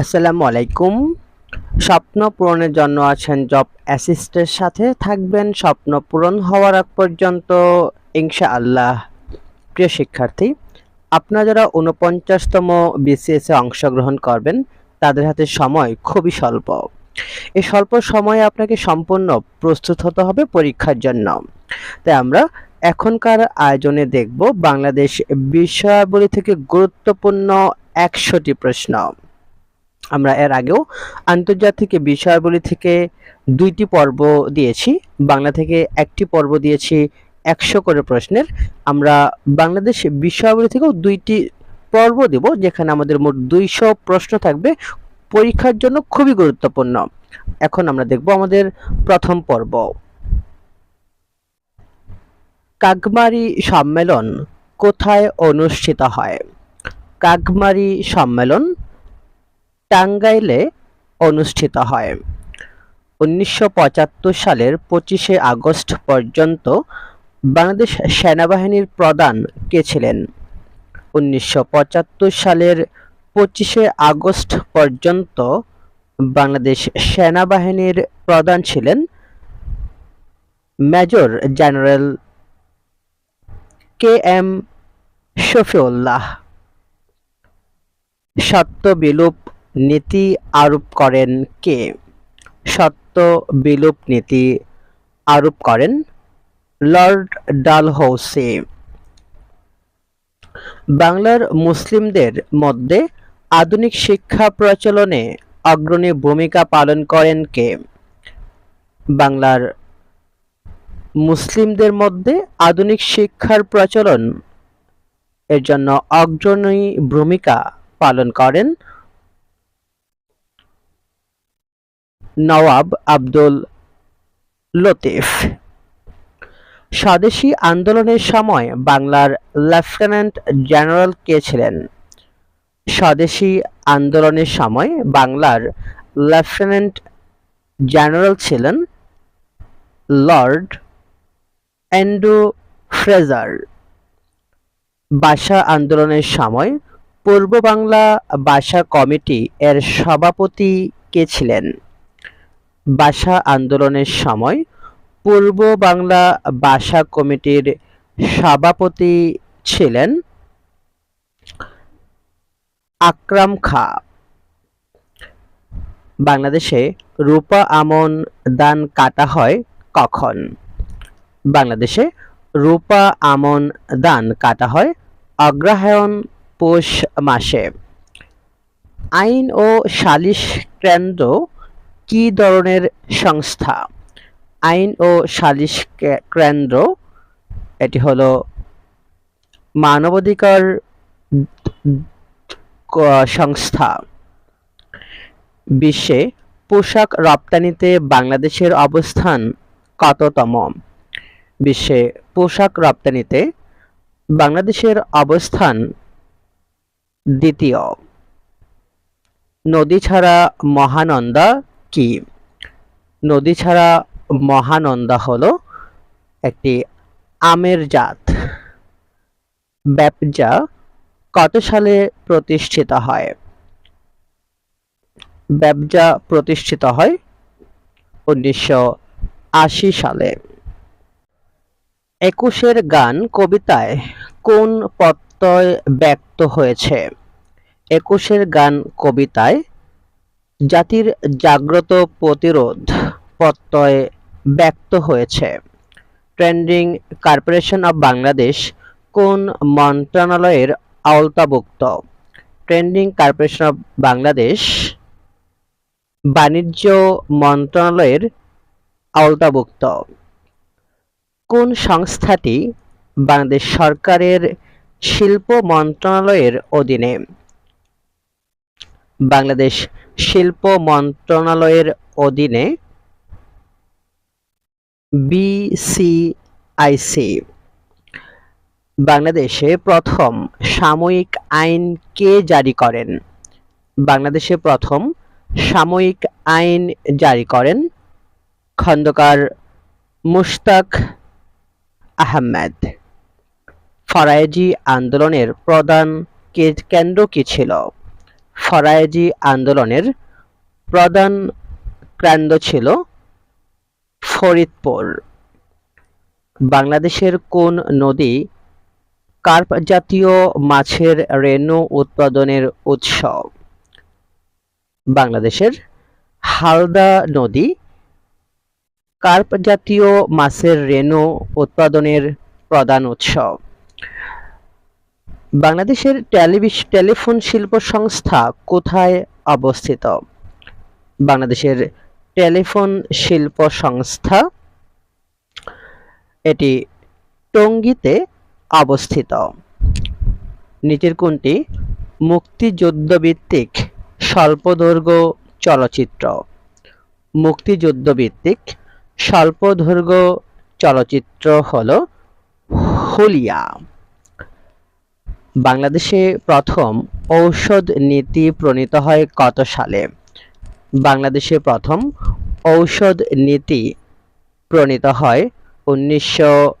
আসসালামু আলাইকুম। স্বপ্ন পূরণের জন্য আছেন জব অ্যাসিস্টের সাথে থাকবেন। স্বপ্ন পূরণ হওয়ার আগ পর্যন্ত ইনশা আল্লাহ প্রিয় শিক্ষার্থী, আপনারা যারা উনপঞ্চাশতম বিসিএসে অংশগ্রহণ করবেন, তাদের হাতে সময় খুবই স্বল্প। এই স্বল্প সময়ে আপনাকে সম্পূর্ণ প্রস্তুত হতে হবে পরীক্ষার জন্য। তাই আমরা এখনকার আয়োজনে দেখব বাংলাদেশ বিষয়াবলী থেকে গুরুত্বপূর্ণ একশোটি প্রশ্ন। আমরা এর আগেও আন্তর্জাতিক বিষয়াবলী থেকে দুইটি পর্ব দিয়েছি। বাংলা থেকে একটি পর্ব দিয়েছি একশো করে প্রশ্নের। আমরা বাংলাদেশ বিষয়াবলী থেকেও দুইটি পর্ব দেব, যেখানে আমাদের মোট দুইশো প্রশ্ন থাকবে। পরীক্ষার জন্য খুবই গুরুত্বপূর্ণ। এখন আমরা দেখব আমাদের প্রথম পর্ব। কাকমারি সম্মেলন কোথায় অনুষ্ঠিত হয়? কাকমারি সম্মেলন টাঙ্গাইলে অনুষ্ঠিত হয়। উনিশশো পঁচাত্তর সালের পঁচিশে আগস্ট পর্যন্ত বাংলাদেশ সেনাবাহিনীর প্রধান কে ছিলেন? উনিশশো সালের পঁচিশে আগস্ট পর্যন্ত বাংলাদেশ সেনাবাহিনীর প্রধান ছিলেন major general K M Shafiullah. সত্য বিলোপ নীতি আরোপ করেন কে? সত্য বিলোপ নীতি আরোপ করেন লর্ড ডালহৌসি। বাংলার মুসলিমদের মধ্যে আধুনিক শিক্ষা প্রচলনে অগ্রণী ভূমিকা পালন করেন কে? বাংলার মুসলিমদের মধ্যে আধুনিক শিক্ষার প্রচলন এর জন্য অগ্রণী ভূমিকা পালন করেন নওয়াব আব্দুল লতিফ। স্বদেশী আন্দোলনের সময় বাংলার লেফটেন্যান্ট জেনারেল কে ছিলেন? স্বদেশী আন্দোলনের সময় বাংলার লেফটেন্যান্ট জেনারেল ছিলেন লর্ড অ্যান্ড্রু ফ্রেজার। ভাষা আন্দোলনের সময় পূর্ব বাংলা ভাষা কমিটি এর সভাপতি কে ছিলেন? ভাষা আন্দোলনের সময় পূর্ব বাংলা ভাষা কমিটির সভাপতি ছিলেন আকরাম খা। বাংলাদেশে রূপা আমন দান কাটা হয় কখন? বাংলাদেশে রূপা আমন দান কাটা হয় অগ্রহায়ণ পৌষ মাসে। আইন ও সালিশ কেন্দ্র কি ধরনের সংস্থা? আইন ও সালিশ কেন্দ্র, এটি হলো মানবাধিকার সংস্থা। বিশ্বে পোশাক রপ্তানিতে বাংলাদেশের অবস্থান কততম? বিশ্বে পোশাক রপ্তানিতে বাংলাদেশের অবস্থান দ্বিতীয়। নদী ছাড়া মহানন্দা কি নদী ছাড়া মহানন্দা হলো একটি আমের জাত। ব্যবজা কত সালে প্রতিষ্ঠিত হয়? ব্যবজা প্রতিষ্ঠিত হয় উনিশশো আশি সালে। একুশের গান কবিতায় কোন প্রত্যয় ব্যক্ত হয়েছে? একুশের গান কবিতায় জাতির জাগ্রত প্রতিরোধ প্রত্যয় ব্যক্ত হয়েছে। ট্রেন্ডিং কর্পোরেশন অব বাংলাদেশ কোন মন্ত্রণালয়ের আওতাভুক্ত? ট্রেন্ডিং কর্পোরেশন অব বাংলাদেশ বাণিজ্য মন্ত্রণালয়ের আওতাভুক্ত। কোন সংস্থাটি বাংলাদেশ সরকারের শিল্প মন্ত্রণালয়ের অধীনে? বাংলাদেশ শিল্প মন্ত্রণালয়ের অধীনে বিসিআইসি বাংলাদেশে প্রথম সাময়িক আইন কে জারি করেন? বাংলাদেশে প্রথম সাময়িক আইন জারি করেন খন্দকার মুশতাক আহমেদ। ফরায়েজি আন্দোলনের প্রধান কেন্দ্র কি ছিল? ফরায়েজি আন্দোলনের প্রধান কেন্দ্র ছিল ফরিদপুর। বাংলাদেশের কোন নদী কার্প জাতীয় মাছের রেণু উৎপাদনের উৎস? বাংলাদেশের হালদা নদী কার্প জাতীয় মাছের রেণু উৎপাদনের প্রধান উৎস। বাংলাদেশের টেলিভিশ টেলিফোন শিল্প সংস্থা কোথায় অবস্থিত? বাংলাদেশের টেলিফোন শিল্প সংস্থা এটি টঙ্গীতে অবস্থিত। নিচের কোনটি? মুক্তিযুদ্ধভিত্তিক স্বল্পদৈর্ঘ্য চলচ্চিত্র। মুক্তিযুদ্ধভিত্তিক স্বল্পদৈর্ঘ্য চলচ্চিত্র হল হুলিয়া। বাংলাদেশে প্রথম ঔষধ নীতি প্রণীত হয় কত সালে? বাংলাদেশে প্রথম ঔষধ নীতি প্রণীত হয় উনিশশো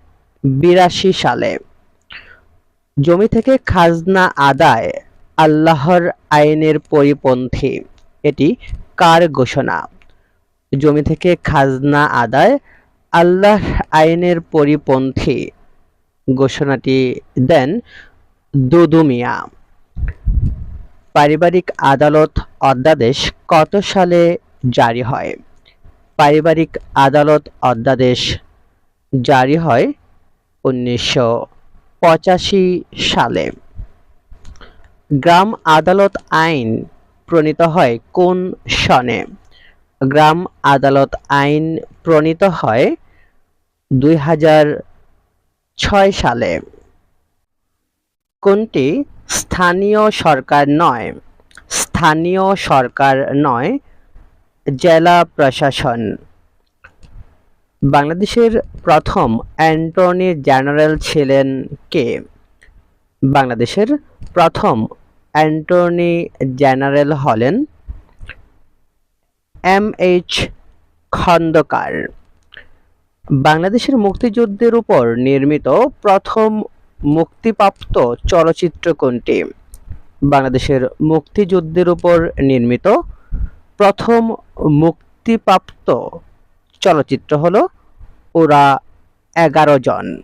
বিরাশি সালে। জমি থেকে খাজনা আদায় আল্লাহর আইনের পরিপন্থী। এটি কার ঘোষণা? জমি থেকে খাজনা আদায় আল্লাহ আইনের পরিপন্থী। ঘোষণাটি দেন দুদু মিয়া পারিবারিক আদালত অধ্যাদেশ কত সালে জারি হয়? পারিবারিক আদালত অধ্যাদেশ জারি হয় উনিশশো পঁচাশি সালে। গ্রাম আদালত আইন প্রণীত হয় কোন সনে? গ্রাম আদালত আইন প্রণীত হয় দুই হাজার ছয় সালে। কোনটি? স্থানীয় সরকার নয়। স্থানীয় সরকার নয়, জেলা প্রশাসন। বাংলাদেশের প্রথম অ্যাটর্নি জেনারেল ছিলেন কে? বাংলাদেশের প্রথম অ্যাটর্নি জেনারেল হলেন এম এইচ খন্দকার। বাংলাদেশের মুক্তিযুদ্ধের উপর নির্মিত প্রথম মুক্তিপ্রাপ্ত চলচ্চিত্র কোনটি? বাংলাদেশের মুক্তিযুদ্ধের উপর নির্মিত প্রথম মুক্তিপ্রাপ্ত চলচ্চিত্র হল ওরা এগারো জন।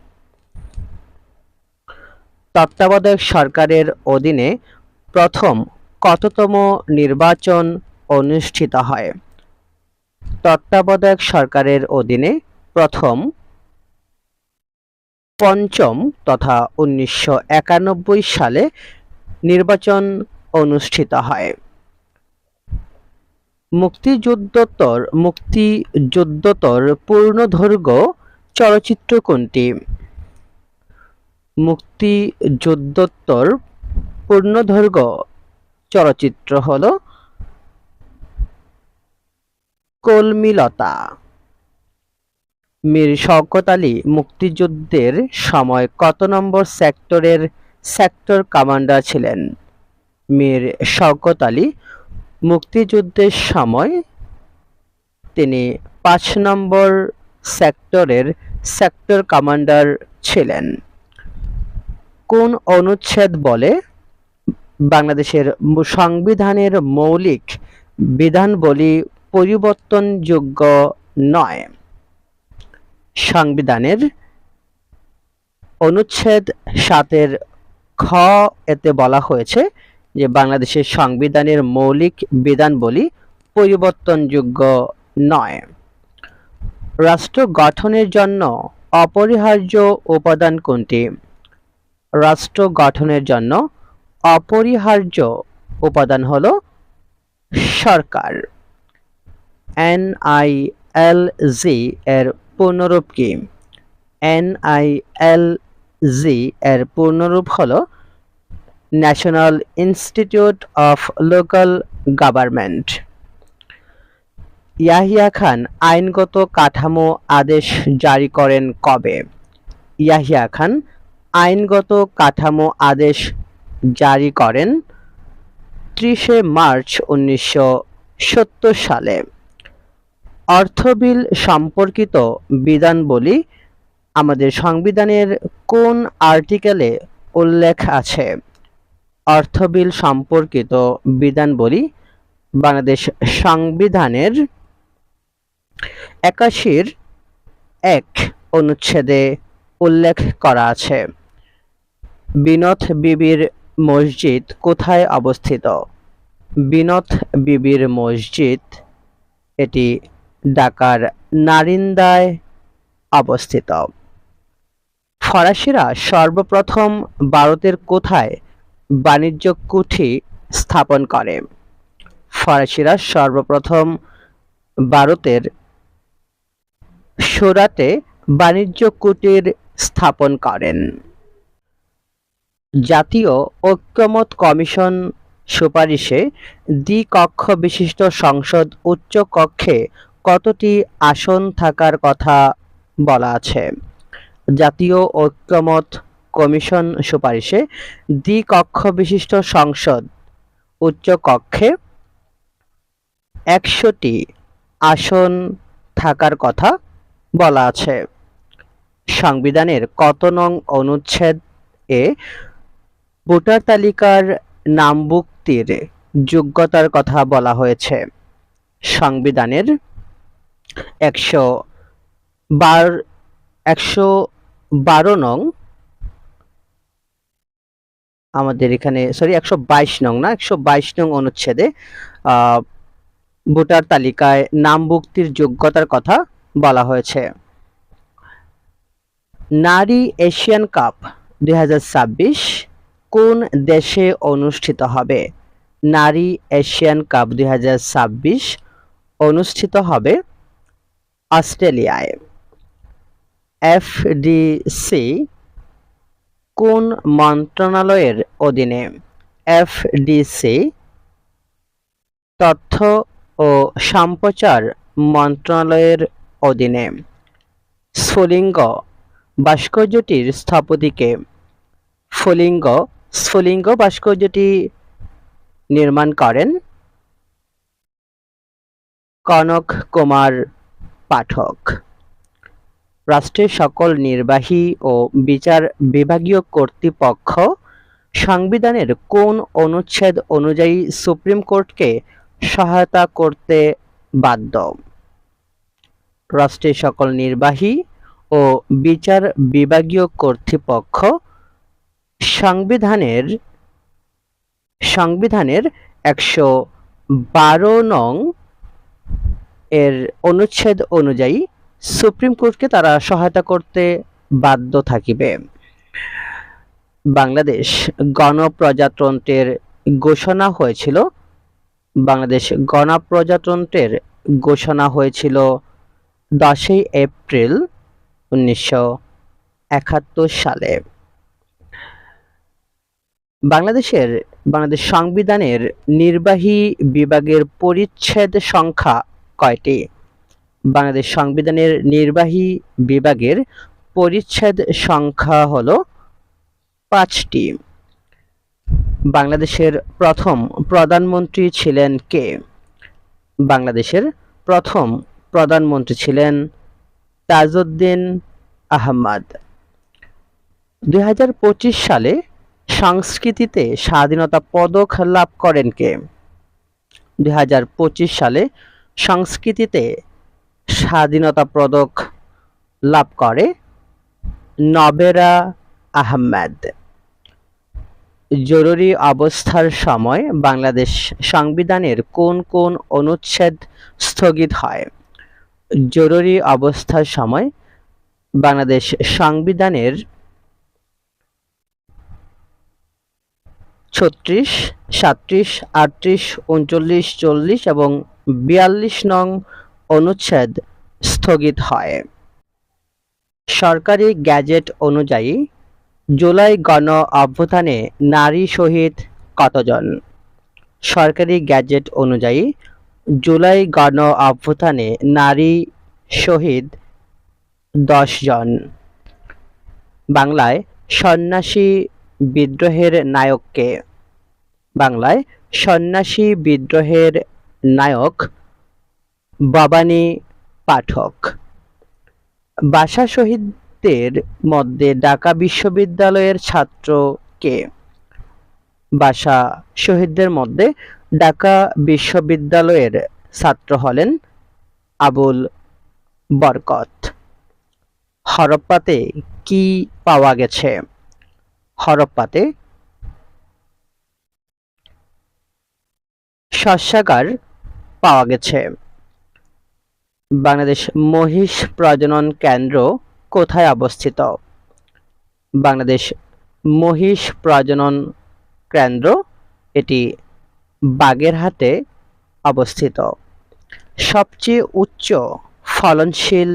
তত্ত্বাবধায়ক সরকারের অধীনে প্রথম কততম নির্বাচন অনুষ্ঠিত হয়? তত্ত্বাবধায়ক সরকারের অধীনে প্রথম পঞ্চম তথা উনিশশো একানব্বই সালে নির্বাচন অনুষ্ঠিত হয়। মুক্তিযুদ্ধোত্তর মুক্তিযুদ্ধোত্তর পূর্ণদৈর্ঘ্য চলচ্চিত্র কোনটি মুক্তিযুদ্ধোত্তর পূর্ণদৈর্ঘ্য চলচ্চিত্র হল কলমিলতা। মীর শওকত আলী মুক্তিযুদ্ধের সময় কত নম্বর সেক্টরের সেক্টর কমান্ডার ছিলেন? মীর শওকত আলী মুক্তিযুদ্ধের সময় তিনি পাঁচ নম্বর সেক্টরের সেক্টর কমান্ডার ছিলেন। কোন অনুচ্ছেদ বলে? বাংলাদেশের সংবিধানের মৌলিক বিধানবলী পরিবর্তনযোগ্য নয়। সংবিধানের অনুচ্ছেদ সাতের খ এতে বলা হয়েছে যে বাংলাদেশের সংবিধানের মৌলিক বিধানবলী পরিবর্তনযোগ্য নয়। রাষ্ট্র গঠনের জন্য অপরিহার্য উপাদান কোনটি? রাষ্ট্র গঠনের জন্য অপরিহার্য উপাদান হল সরকার। এনআইএলজি এর পূর্ণরূপ কি? এনআইএলজি এর পূর্ণরূপ হল National Institute of Local Government Yahya Khan আইনগত কাঠামো আদেশ জারি করেন কবে? ইয়াহিয়া খান আইনগত কাঠামো আদেশ জারি করেন ত্রিশে মার্চ উনিশশো সত্তর সালে। অর্থ বিল সম্পর্কিত বিধানবলী আমাদের সংবিধানের কোন আর্টিকেলে উল্লেখ আছে? অর্থ বিল সম্পর্কিত বিধানবলী বাংলাদেশ সংবিধানের একাশির এক অনুচ্ছেদে উল্লেখ করা আছে। বিনোদ বিবির মসজিদ কোথায় অবস্থিত? বিনোদ বিবির মসজিদ এটি ঢাকার নারিন্দায় অবস্থিত। ফরাসিরা সর্বপ্রথম ভারতের কোথায় বাণিজ্য কুঠি স্থাপন করে? ফরাসিরা সর্বপ্রথম ভারতের সুরাতে বাণিজ্য কুটির স্থাপন করেন। জাতীয় ঐক্যমত কমিশন সুপারিশে দ্বিকক্ষ বিশিষ্ট সংসদ উচ্চ কক্ষে কতটি আসন থাকার কথা বলা আছে? জাতীয় ঐক্যমত কমিশন সুপারিশে দ্বিকক্ষ বিশিষ্ট সংসদ উচ্চ কক্ষে একশোটি আসন থাকার কথা বলা আছে। সংবিধানের কত নং অনুচ্ছেদ এ ভোটার তালিকার নামভুক্তির যোগ্যতার কথা বলা হয়েছে। সংবিধানের একশো বার, একশো বারো নং। আমাদের এখানে সরি একশো বাইশ নং না, একশো বাইশ নং অনুচ্ছেদে ভোটার তালিকায় নামভুক্তির যোগ্যতার কথা বলা হয়েছে। নারী এশিয়ান কাপ দুই হাজার ছাব্বিশ কোন দেশে অনুষ্ঠিত হবে? নারী এশিয়ান কাপ দুই হাজার ছাব্বিশ অনুষ্ঠিত হবে অস্ট্রেলিয়ায়। এফডিসি কোন মন্ত্রণালয়ের অধীনে? এফডিসি তথ্য ও সম্প্রচার মন্ত্রণালয়ের অধীনে। স্ফুলিঙ্গ ভাস্কর্যটির স্থপতিকে। স্ফুলিঙ্গ স্ফুলিঙ্গ ভাস্কর্যটি নির্মাণ করেন কনক কুমার পাঠক। রাষ্ট্রের সকল নির্বাহী ও বিচার বিভাগীয় কর্তৃপক্ষ সংবিধানের কোন অনুচ্ছেদ অনুযায়ী সুপ্রিম কোর্টকে সহায়তা করতে বাধ্য? রাষ্ট্রের সকল নির্বাহী ও বিচার বিভাগীয় কর্তৃপক্ষ সংবিধানের সংবিধানের একশো বারো নং এর অনুচ্ছেদ অনুযায়ী সুপ্রিম কোর্টকে তারা সহায়তা করতে বাধ্য থাকিবে। বাংলাদেশ গণপ্রজাতন্ত্রের ঘোষণা হয়েছিল, বাংলাদেশ গণপ্রজাতন্ত্রের ঘোষণা হয়েছিল দশই এপ্রিল উনিশশো একাত্তর সালে। বাংলাদেশের, বাংলাদেশ সংবিধানের নির্বাহী বিভাগের পরিচ্ছেদ সংখ্যা কয়টি? বাংলাদেশ সংবিধানের নির্বাহী বিভাগের পরিচ্ছেদ সংখ্যা হলো পাঁচটি। বাংলাদেশের প্রথম প্রধানমন্ত্রী ছিলেন কে? বাংলাদেশের প্রথম প্রধানমন্ত্রী ছিলেন তাজউদ্দিন আহমদ। দুই হাজার পঁচিশ সালে সংস্কৃতিতে স্বাধীনতা পদক লাভ করেন কে? দুই হাজার পঁচিশ সালে সংস্কৃতিতে স্বাধীনতা পদক লাভ করে নবেরা আহমেদ। জরুরি অবস্থার সময় বাংলাদেশ সংবিধানের কোন কোন অনুচ্ছেদ স্থগিত হয়? জরুরি অবস্থার সময় বাংলাদেশ সংবিধানের ছত্রিশ সাতত্রিশ আটত্রিশ, উনচল্লিশ, চল্লিশ এবং বিয়াল্লিশ নং অনুচ্ছেদ স্থগিত হয়। সরকারি গ্যাজেট অনুযায়ী জুলাই গণ অভ্যুত্থানে নারী শহীদ কতজন? সরকারি গ্যাজেট অনুযায়ী জুলাই গণ অভ্যুত্থানে নারী শহীদ জন বাংলায় সন্ন্যাসী বিদ্রোহের নায়ককে। বাংলায় সন্ন্যাসী বিদ্রোহের নায়ক ভবানী পাঠক। ভাষা শহীদদের মধ্যে ঢাকা বিশ্ববিদ্যালয়ের ছাত্র কে? বাসা শহীদদের মধ্যে ঢাকা বিশ্ববিদ্যালয়ের ছাত্র হলেন আবুল বরকত। হরপ্পাতে কি পাওয়া গেছে? হরপ্পাতে শস্যাগার পাওয়া গেছে। বাংলাদেশ মহিষ প্রজনন কেন্দ্র কোথায় অবস্থিত? বাংলাদেশ মহিষ প্রজনন কেন্দ্র এটি বাগেরহাটে অবস্থিত। সবচেয়ে উচ্চ ফলনশীল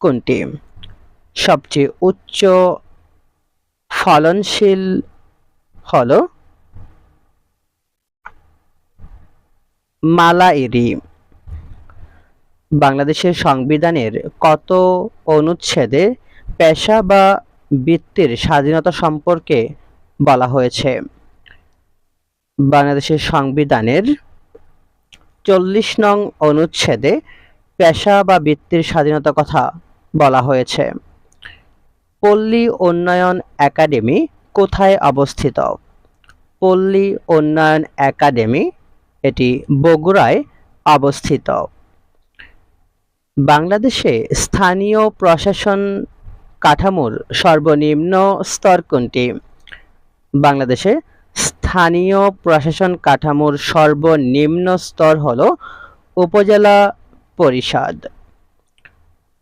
কোনটি? সবচেয়ে উচ্চ ফলনশীল হলো মালাইরি। বাংলাদেশের সংবিধানের কত অনুচ্ছেদে পেশা বা বৃত্তির স্বাধীনতা সম্পর্কে বলা হয়েছে? বাংলাদেশের সংবিধানের চল্লিশ নং অনুচ্ছেদে পেশা বা বৃত্তির স্বাধীনতার কথা বলা হয়েছে। পল্লী উন্নয়ন একাডেমি কোথায় অবস্থিত? পল্লী উন্নয়ন একাডেমি এটি বগুড়ায় অবস্থিত। বাংলাদেশে স্থানীয় প্রশাসন কাঠামোর সর্বনিম্ন স্তর কোনটি? বাংলাদেশে স্থানীয় প্রশাসন কাঠামোর সর্বনিম্ন স্তর হল উপজেলা পরিষদ।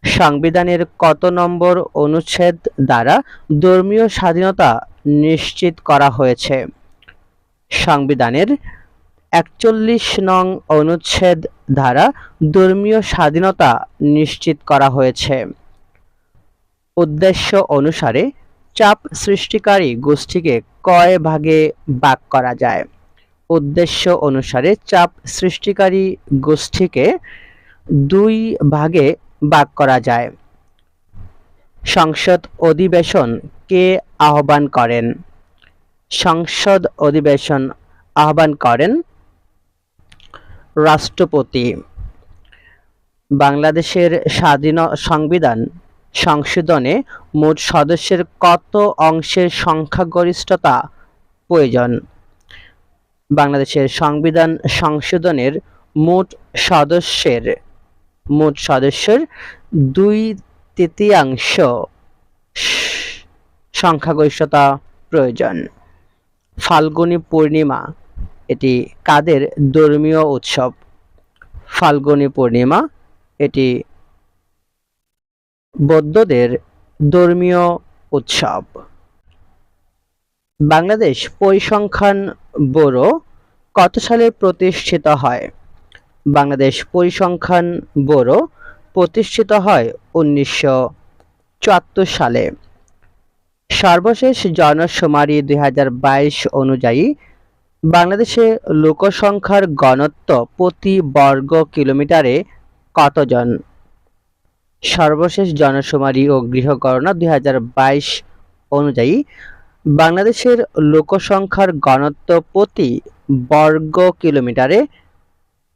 সংবিধানের কত নম্বর অনুচ্ছেদ দ্বারা ধর্মীয় স্বাধীনতা নিশ্চিত করা হয়েছে? সংবিধানের একচল্লিশ নং অনুচ্ছেদ দ্বারা ধর্মীয় স্বাধীনতা নিশ্চিত করা হয়েছে। উদ্দেশ্য অনুসারে চাপ সৃষ্টিকারী গোষ্ঠীকে কয় ভাগে ভাগ করা যায়? উদ্দেশ্য অনুসারে চাপ সৃষ্টিকারী গোষ্ঠীকে দুই ভাগে ভাগ করা যায়। সংসদ অধিবেশন কে আহ্বান করেন? সংসদ অধিবেশন আহ্বান করেন রাষ্ট্রপতি। বাংলাদেশের স্বাধীন সংবিধান সংশোধনে মোট সদস্যের কত অংশের সংখ্যাগরিষ্ঠতা প্রয়োজন? বাংলাদেশের সংবিধান সংশোধনের মোট সদস্যের মোট সদস্যের দুই তৃতীয়াংশ সংখ্যাগরিষ্ঠতা প্রয়োজন। ফাল্গুনী পূর্ণিমা এটি কাদের ধর্মীয় উৎসব? ফাল্গুনী পূর্ণিমা, এটি বৌদ্ধদের ধর্মীয় উৎসব। বাংলাদেশ পরিসংখ্যান ব্যুরো কত সালে প্রতিষ্ঠিত হয়? বাংলাদেশ পরিসংখ্যান ব্যুরো প্রতিষ্ঠিত হয় উনিশশো চুয়াত্তর সালে। সর্বশেষ জনশুমারি দুই অনুযায়ী বাংলাদেশে লোকসংখ্যার ঘনত্ব প্রতি বর্গ কিলোমিটারে কতজন? সর্বশেষ জনশুমারি ও গৃহগণনা দুই হাজার বাইশ অনুযায়ী, বাংলাদেশের লোকসংখ্যার ঘনত্ব প্রতি বর্গ কিলোমিটারে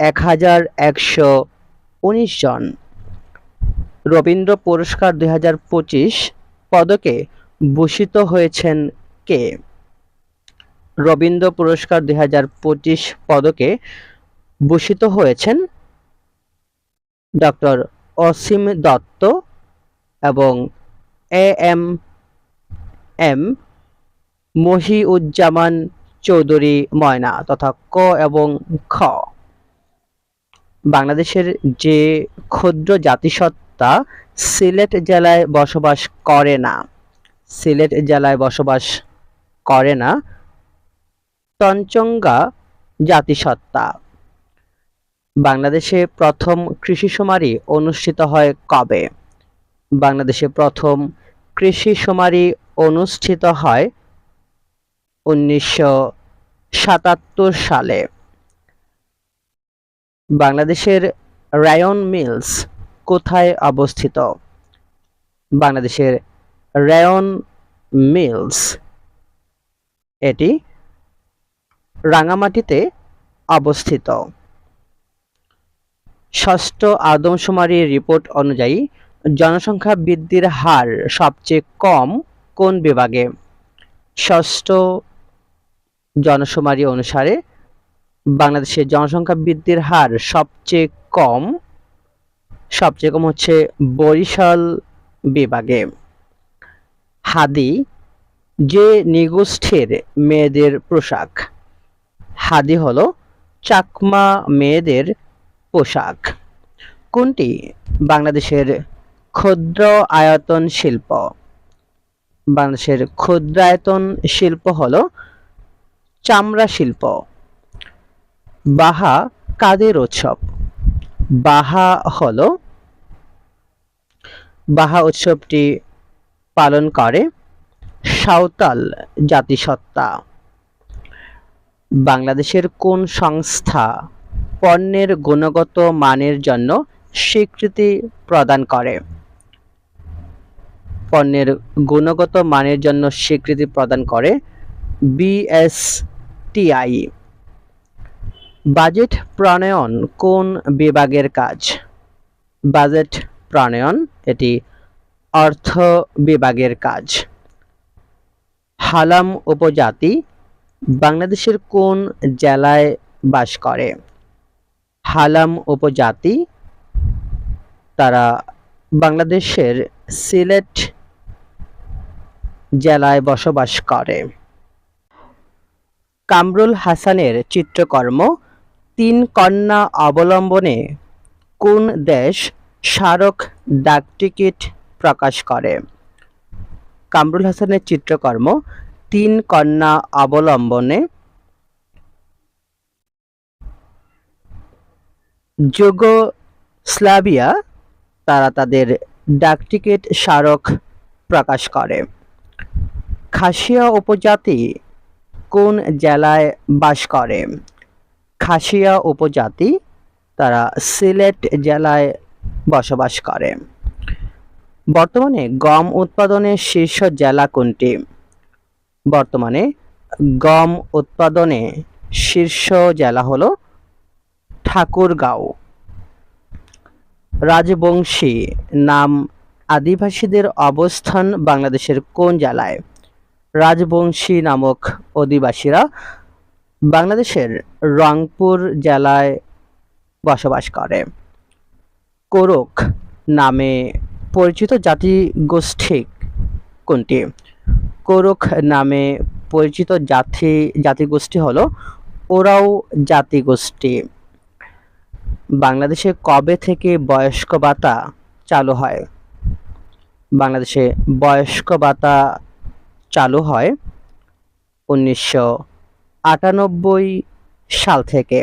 এক হাজার একশো উনিশ জন। রবীন্দ্র পুরস্কার দুই পঁচিশ পদকে ভূষিত হয়েছেন কে? রবীন্দ্র পুরস্কার দুই হাজার পঁচিশ পদকে ভূষিত হয়েছেন ডক্টর অসীম দত্ত এবং A M M Mohiuzzaman Chowdhury ময়না তথা ক এবং খ বাংলাদেশের যে ক্ষুদ্র জাতিসত্তা সিলেট জেলায় বসবাস করে না, সিলেট জেলায় বসবাস করে না তঞ্চঙ্গা জাতিসত্তা। বাংলাদেশে প্রথম কৃষি শুমারি অনুষ্ঠিত হয় কবে? বাংলাদেশে প্রথম কৃষি শুমারি অনুষ্ঠিত হয় উনিশশো সাতাত্তর সালে। বাংলাদেশের রায়ন মিলস কোথায় অবস্থিত? বাংলাদেশের রায়ন মিলস, এটি রাঙামাটিতে অবস্থিত। ষষ্ঠ আদমশুমারি রিপোর্ট অনুযায়ী জনসংখ্যা বৃদ্ধির হার সবচেয়ে কম কোন বিভাগে? ষষ্ঠ জনশুমারি অনুসারে বাংলাদেশের জনসংখ্যা বৃদ্ধির হার সবচেয়ে কম সবচেয়ে কম হচ্ছে বরিশাল বিভাগে। হাদি, যে নিগোষ্ঠীর মেয়েদের পোশাক। হাদি হলো চাকমা মেয়েদের পোশাক। কোনটি? বাংলাদেশের ক্ষুদ্র আয়তন শিল্প। বাংলাদেশের ক্ষুদ্রায়তন শিল্প হল চামড়া শিল্প। বাহা কাদের উৎসব? বাহা হল, বাহা উৎসবটি পালন করে সাঁওতাল জাতিসত্তা। বাংলাদেশের কোন সংস্থা পণ্যের গুণগত মানের জন্য স্বীকৃতি প্রদান করে? পণ্যের গুণগত মানের জন্য স্বীকৃতি প্রদান করে বিএসটিআই বাজেট প্রণয়ন কোন বিভাগের কাজ? বাজেট প্রণয়ন এটি অর্থ বিভাগের কাজ। হালাম উপজাতি বাংলাদেশের কোন জেলায় বাস করে? হালাম উপজাতি। তারা বাংলাদেশের সিলেট জেলায় বসবাস করে। কামরুল হাসানের চিত্রকর্ম, তিন কন্যা অবলম্বনে কোন দেশ স্মারক ডাকটিকিট প্রকাশ করে? কামরুল হাসানের চিত্রকর্ম তিন কন্যা অবলম্বনে। যুগোস্লাভিয়া, তারা তাদের ডাকটিকিট স্মারক প্রকাশ করে। খাসিয়া উপজাতি কোন জেলায় বাস করে? খাসিয়া উপজাতি তারা সিলেট জেলায় বসবাস করে। বর্তমানে গম উৎপাদনের শীর্ষ জেলা কোনটি? বর্তমানে গম উৎপাদনে শীর্ষ জেলা হলো ঠাকুরগাঁও। রাজবংশী নাম আদিবাসীদের অবস্থান বাংলাদেশের কোন জেলায়? রাজবংশী নামক অধিবাসীরা বাংলাদেশের রংপুর জেলায় বসবাস করে। কোরক নামে পরিচিত জাতিগোষ্ঠী কোনটি? কোরক নামে পরিচিত জাতি, জাতিগোষ্ঠী হলো ওরাও জাতিগোষ্ঠী। বাংলাদেশে কবে থেকে বয়স্ক ভাতা চালু হয়? বাংলাদেশে বয়স্ক ভাতা চালু হয় উনিশশো আটানব্বই সাল থেকে।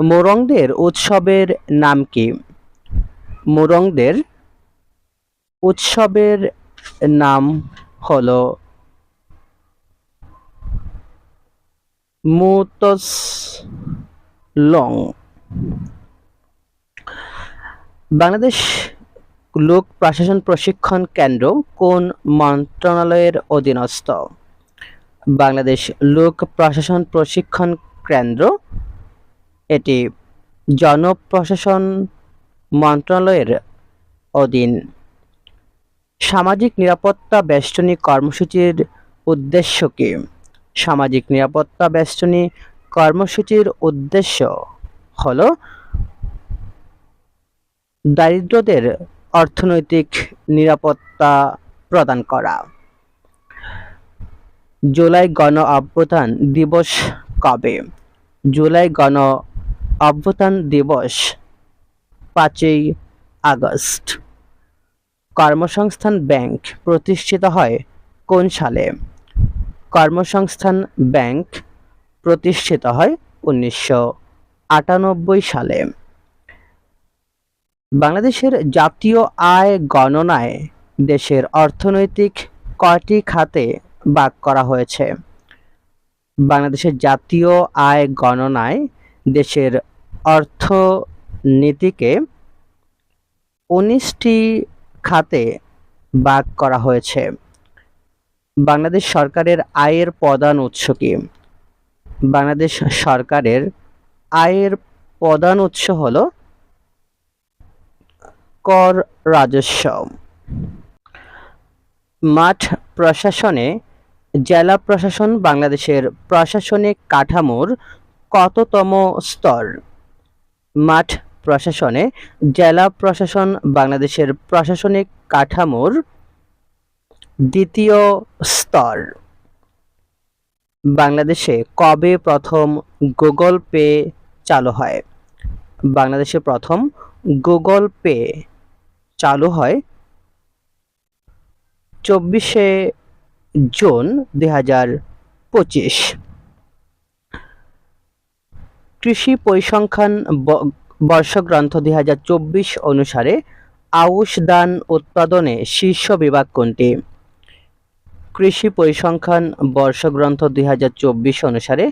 মোরংদের উৎসবের নাম কি? মোরংদের উৎসবের নাম হলো মুতস লং। বাংলাদেশ লোক প্রশাসন প্রশিক্ষণ কেন্দ্র কোন মন্ত্রণালয়ের অধীনস্থ? বাংলাদেশ লোক প্রশাসন প্রশিক্ষণ কেন্দ্র, এটি জনপ্রশাসন মন্ত্রণালয়ের অধীন। সামাজিক নিরাপত্তা বেষ্টনী কর্মসূচির উদ্দেশ্য কি? সামাজিক নিরাপত্তা বেষ্টনী কর্মসূচির উদ্দেশ্য হল দারিদ্রদের অর্থনৈতিক নিরাপত্তা প্রদান করা। জুলাই গণ অভ্যুত্থান দিবস কবে? জুলাই গণ অভ্যুত্থান দিবস পাঁচই আগস্ট। কর্মসংস্থান ব্যাংক প্রতিষ্ঠিত হয় কোন সালে? কর্মসংস্থান ব্যাংক প্রতিষ্ঠিত হয় উনিশশো আটানব্বই সালে। বাংলাদেশের জাতীয় আয় গণনায় দেশের অর্থনৈতিক কয়টি খাতে ভাগ করা হয়েছে? বাংলাদেশের জাতীয় আয় গণনায় দেশের অর্থনীতিকে উনিশটি খাতে ভাগ করা হয়েছে। বাংলাদেশ সরকারের আয়ের প্রধান উৎস কি? বাংলাদেশ সরকারের আয়ের প্রধান উৎস হল কর রাজস্ব। মাঠ প্রশাসনে, জেলা প্রশাসন, বাংলাদেশের প্রশাসনিক কাঠামোর কততম স্তর? মাঠ প্রশাসনে, জেলা প্রশাসন, বাংলাদেশের প্রশাসনিক কাঠামোর দ্বিতীয় স্তর। বাংলাদেশে কবে প্রথম গুগল পে চালু হয়? বাংলাদেশে প্রথম গুগল পে চালু হয় চব্বিশে জুন দুই হাজার পঁচিশ। কৃষি পরিসংখ্যান বর্ষগ্রন্থ দুই হাজার চব্বিশ অনুসারে আউশ ধান উৎপাদনে শীর্ষ বিভাগ কোনটি? কৃষি পরিসংখ্যান বর্ষগ্রন্থ দুই হাজার চব্বিশ অনুসারে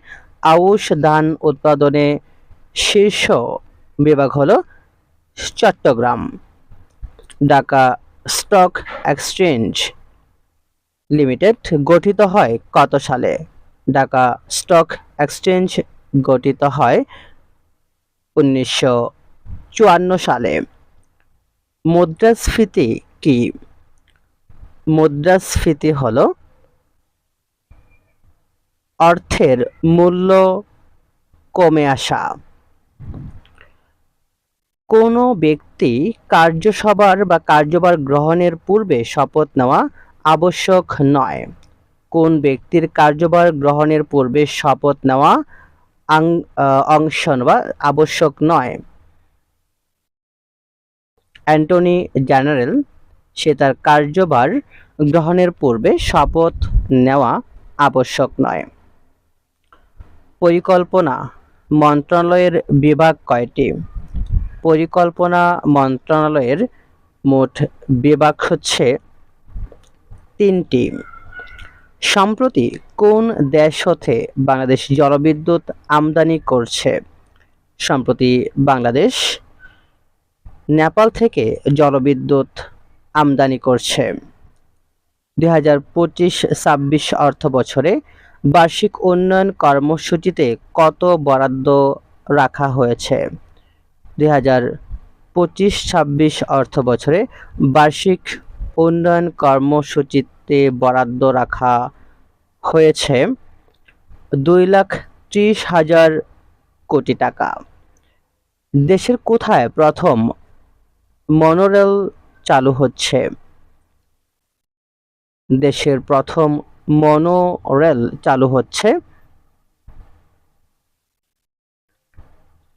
আউশ ধান উৎপাদনে শীর্ষ বিভাগ হলো Chittagong. Dhaka Stock Exchange Limited গঠিত হয় কত সালে? ঢাকা স্টক এক্সচেঞ্জ গঠিত হয় উনিশশো চুয়ান্ন সালে। মুদ্রাস্ফীতি কি? মুদ্রাস্ফীতি হলো অর্থের মূল্য কমে আসা। কোনো ব্যক্তি কার্যসভার বা কার্যভার গ্রহণের পূর্বে শপথ নেওয়া আবশ্যক নয়। কোন ব্যক্তির কার্যভার গ্রহণের পূর্বে শপথ নেওয়া আং- আহ, অংশ বা আবশ্যক নয়। অ্যান্টনি জেনারেল সে তার কার্যভার গ্রহণের পূর্বে শপথ নেওয়া আবশ্যক নয়। পরিকল্পনা মন্ত্রণালয়ের বিভাগ কয়টি? পরিকল্পনা মন্ত্রণালয়ের মোট বিভাগ হচ্ছে তিনটি। সম্প্রতি কোন দেশ হতে বাংলাদেশ জলবিদ্যুৎ আমদানি করছে? সম্প্রতি বাংলাদেশ, নেপাল থেকে জলবিদ্যুৎ আমদানি করছে। দুই হাজার পঁচিশ ছাব্বিশ অর্থ বছরে বার্ষিক উন্নয়ন কর্মসূচিতে কত বরাদ্দ রাখা হয়েছে? দুই হাজার পঁচিশ ছাব্বিশ অর্থ বছরে বার্ষিক উন্নয়ন কর্মসূচিতে বরাদ্দ রাখা হয়েছে দুই লাখ ত্রিশ হাজার কোটি টাকা। দেশের কোথায় প্রথম মনোরেল চালু হচ্ছে? দেশের প্রথম মনোরেল চালু হচ্ছে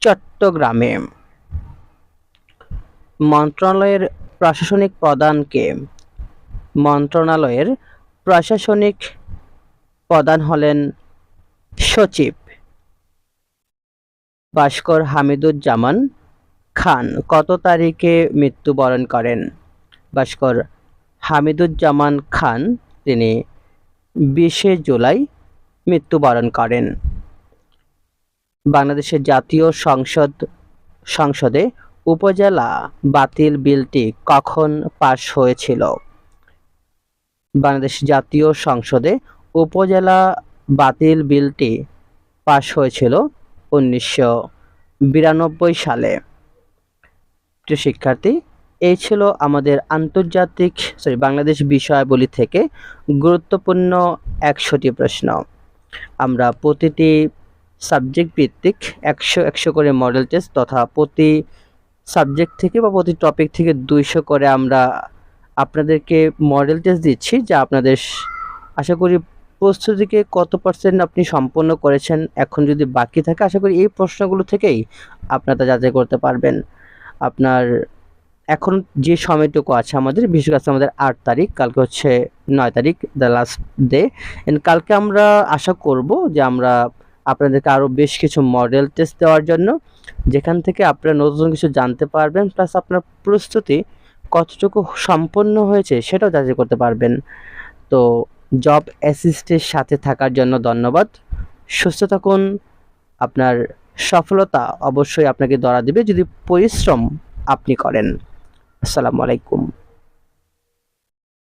চট্টগ্রামে। মন্ত্রণালয়ের প্রশাসনিক প্রধানকে মন্ত্রণালয়ের প্রশাসনিক প্রধান হলেন সচিব ভাস্কর হামিদুজ্জামান খান। কত তারিখে মৃত্যুবরণ করেন? ভাস্কর হামিদুজ্জামান খান, তিনি বিশে জুলাই মৃত্যুবরণ করেন। বাংলাদেশের জাতীয় সংসদ, সংসদে উপজেলা বাতিল বিলটি কখন পাশ হয়েছিল? বাংলাদেশ জাতীয় সংসদে উপজেলা বাতিল বিলটি পাশ হয়েছিল উনিশশো বিরানব্বই সালে। প্রিয় শিক্ষার্থী, এই ছিল আমাদের আন্তর্জাতিক সরি বাংলাদেশ বিষয়াবলী থেকে গুরুত্বপূর্ণ একশোটি প্রশ্ন। আমরা প্রতিটি সাবজেক্ট ভিত্তিক একশো একশো করে মডেল টেস্ট তথা প্রতি সাবজেক্ট থেকে বা প্রতি টপিক থেকে দুইশো করে আমরা আপনাদেরকে মডেল টেস্ট দিচ্ছি, যা আপনাদের আশা করি প্রস্তুতিকে কত পার্সেন্ট আপনি সম্পন্ন করেছেন? এখন যদি বাকি থাকে, আশা করি এই প্রশ্নগুলো থেকেই আপনারা যাচাই করতে পারবেন। আপনার এখন যে সময়টুকু আছে আমাদের, বিশেষ আজকে আমাদের আট তারিখ, কালকে হচ্ছে নয় তারিখ দ্য লাস্ট ডে এন্ড কালকে আমরা আশা করব যে আমরা আপনাদেরকে আরও বেশ কিছু মডেল টেস্ট দেওয়ার জন্য, যেখান থেকে আপনারা নতুন কিছু জানতে পারবেন প্লাস আপনার প্রস্তুতি কতটুকু সম্পন্ন হয়েছে সেটাও যাচাই করতে পারবেন। তো জব অ্যাসিস্টের সাথে থাকার জন্য ধন্যবাদ। সুস্থ থাকুন। আপনার সফলতা অবশ্যই আপনাকে ধরা দিবে যদি পরিশ্রম আপনি করেন। আসসালামু আলাইকুম।